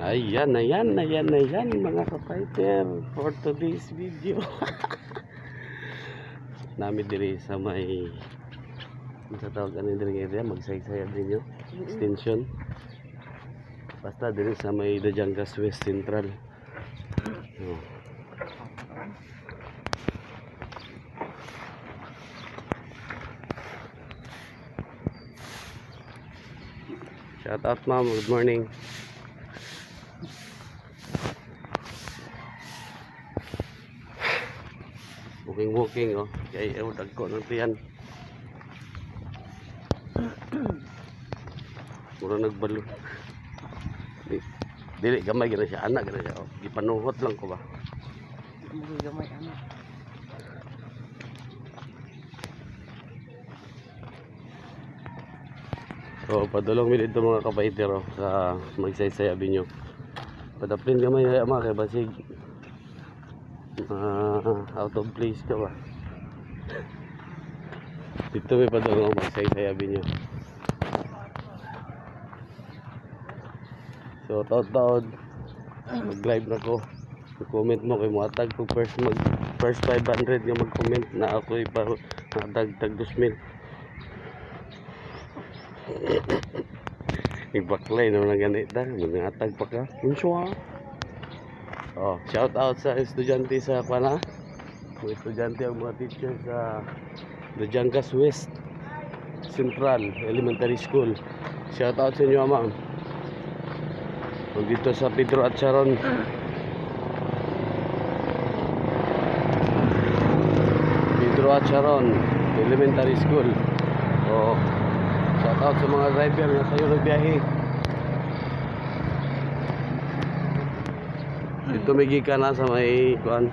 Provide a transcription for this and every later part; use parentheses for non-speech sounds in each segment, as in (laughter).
Ayan, ayan, ayan, ayan mga kapiper for today's video. (laughs) Nami diri sa may sa tawag ano diri area magsaysaya din yo extension. Basta diri sa may Dajangas West Central. Oh. Shout out ma'am, good morning. Booking booking oh. Kay ew dagko ng tiyan. (clears throat) Mura nagbalo. Di, dili gamay gina siya anak gina siya. Oh. Gipanuhot lang ko ba. Mga gamay ano. So padulong mi dito mga kapaiter oh, sa magsaysay abinyo. Padaplin gamay na mga kay basig ah, out of place ka ba. Dito may padulong magsaysay abinyo. So taon-taon mag-live na ko. comment mo kay mo atag kung first mag first 500 nga mag-comment na ako ipa natag tag 2,000. Ibaklay naman ang ganita. Mangatag pa ka. Unswa. Oh, shout out sa estudyante sa Pana. Mga estudyante ang mga teacher sa Dajangas West Central Elementary School. Shout out sa inyo, ma'am. O dito sa Pedro at Sharon. Pedro at Sharon Elementary School. Oh, Shout out sa mga driver na kayo nagbiyahe. Dito may gika na sa may kuan.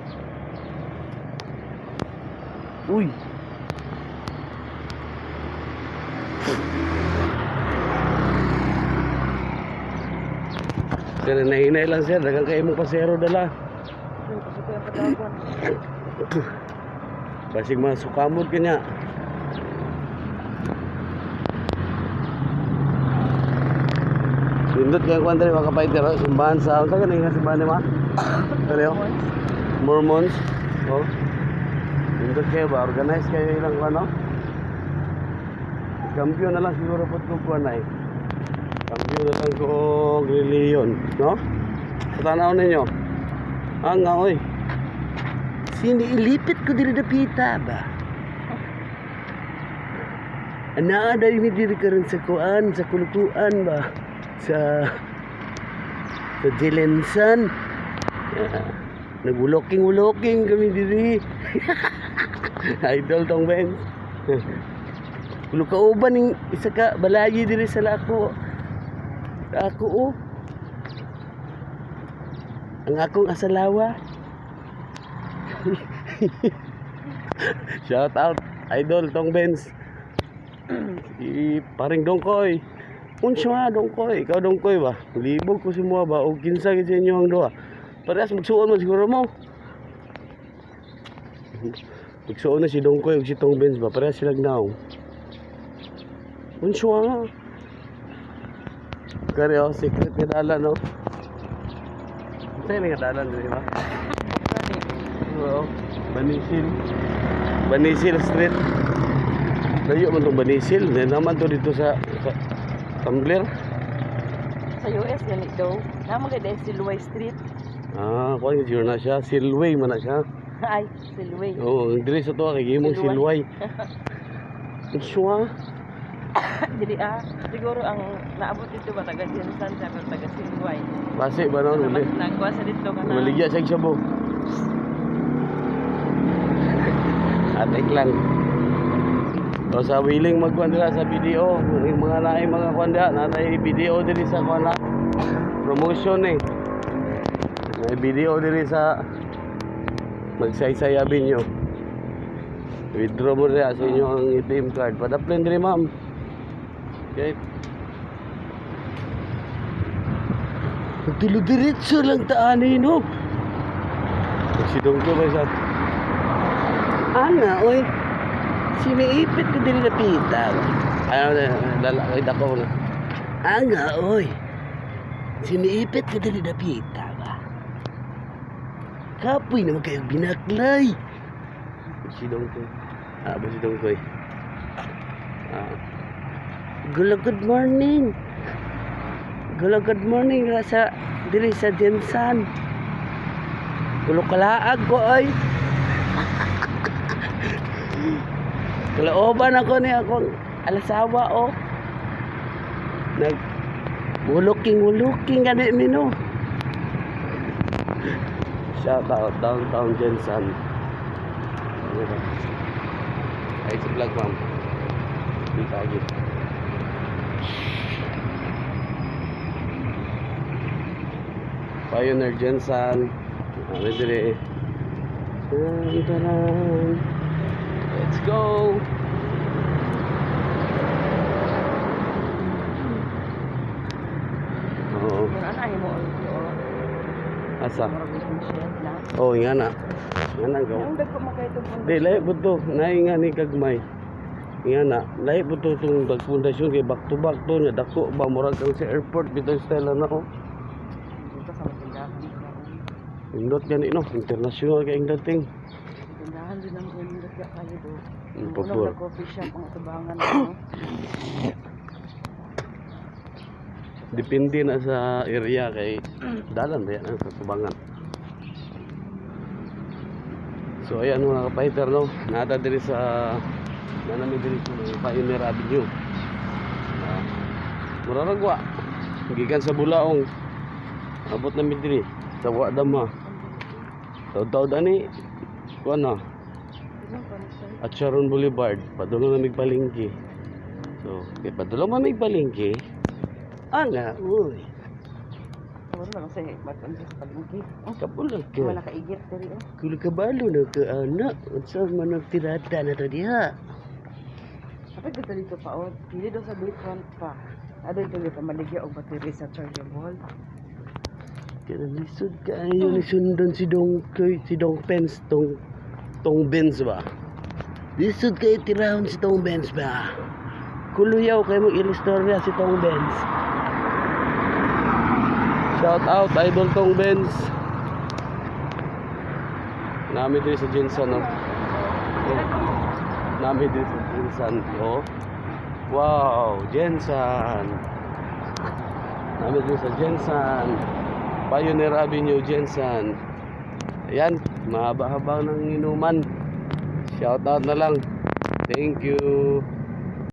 Uy. Sir, nahinay lang sir. Dagang kayo mong pasero dala. Yung. (coughs) Basig mga sukamod kanya. Pindot kaya kwan dali mga kapaiter oh. Simbahan sa Unsa ka nga simbahan ni ma? Dali oh. Mormons. Oh. Pindot kayo ba? Organize kayo ilang ano? Kampiyon na lang siguro po kung kuwan na eh. Kampiyon na lang kung reliyon. No? Sa tanaw ninyo. Ah nga oy. Siniilipit ko diri dapita ba? Ana dari mi diri karon sa kuan, sa kulutuan ba? Sa sa Jelensan. Uh, Naguloking-uloking kami diri. (laughs) Idol tong Ben. Kulo kauban ning isa ka balayi diri sa lako. Ako oh. Ang akong asalawa. (laughs) Shout out idol tong Benz. Si paring Dongkoy. Unsa nga Dongkoy? Ikaw Dongkoy ba? Libog ko si mo ba o kinsa sa inyo ang duha. Parehas magsuon mo siguro mo. Magsuon na si Dongkoy ug si Tong Benz ba? Parehas sila naw. Unsa nga? Kare oh, secret nga dalan no. Saan nga dalan di ba? Banisil. Banisil Street. Layo man itong Banisil. Then naman to dito sa, sa Tumblr. Sa US, ganit daw. Naman ka dahil Silway Street. Ah, kuha yung na siya. Silway man na siya. (laughs) Ay, Silway. Oo, ang diri sa to kay gimong Silway. Suwa. (laughs) Dili ah, siguro ang naabot dito ba taga Jensan pero taga Silway. Base ba noon uli? Nagkuha sa dito ka na. Maligya siya bo. (laughs) Atik lang. O sa willing magkuhan dira sa video, yung mga naay mga kuhan dira, natay video diri sa kuhan na promotion eh. May video diri sa magsaysay abin nyo. Withdraw mo rin sa inyo ang ATM card. Padaplin diri ma'am. Okay. Tulo diretso lang taanin no. Si Dongko ba sa Ana, oy. Siniipit ko din na pita. Ano na, lalakay ako na. Anga, oy. Siniipit ka dali na pita ba? Kapoy naman kayo binaklay. Si Dongkoy. Ah, ba si Dongkoy? Ah. Gula good morning. Gula good morning ra sa diri sa Jensan. Gulo kalaag ko ay. (laughs) Kalooban ako ni akong alasawa oh. Nag wuluking wuluking gani mino. Shout out downtown Jensen. Ay sa vlog ma'am. Di kagit. Pioneer Jensen. Ano dire? Dun, dun. Let's go. Kung ano ay mo Asa? Oh, nga na. Nga na. Ang po. Di, lahi po to. Nga ni Kagmay. Nga na. Lahi po to itong pundasyon kay back to back to. Nga dako ba? Murag kang sa airport. Bito style na. Dito sa matindahan. Indot gani no. International kay dating. Tindahan din ang gulong kaya kayo do. Ang coffee shop ang tubangan ano. (coughs) Depende na sa area kay dalan ba yan sa tubangan. So ayan mga kapahiter no. Nada diri sa nanami diri sa Pioneer Avenue. Uh, Muraragwa. Gikan sa Bulaong. Abot na diri sa Wadama. Taw-taw dani. Kuan na. Panasay. at Sharon Boulevard padulong na migpalingki so kay padulong man migpalingki ana uy Wala lang sa matanda sa palengke. Oh, kapulang wala ka ka igit diri oh. kulo ka balo na ka ana unsa man ang tirada na to diha Kapag dito dito pa o, hindi daw sa front pa. Ado ito dito maligya og battery sa chargeable. kaya lisod ka ayo ni sundan si Dong si Dong Pens tong tong Benz ba lisod kay tirahon si tong Benz ba kuluyaw kay mo ilistorya si tong Benz Shout out idol tong Benz. Nami diri sa Jinsan no. Nami diri sa Jinsan oh. Wow, Jensan. Nami diri sa Jensan. Pioneer Avenue Jensan. Ayan, mahaba-haba ng inuman. Shout out na lang. Thank you.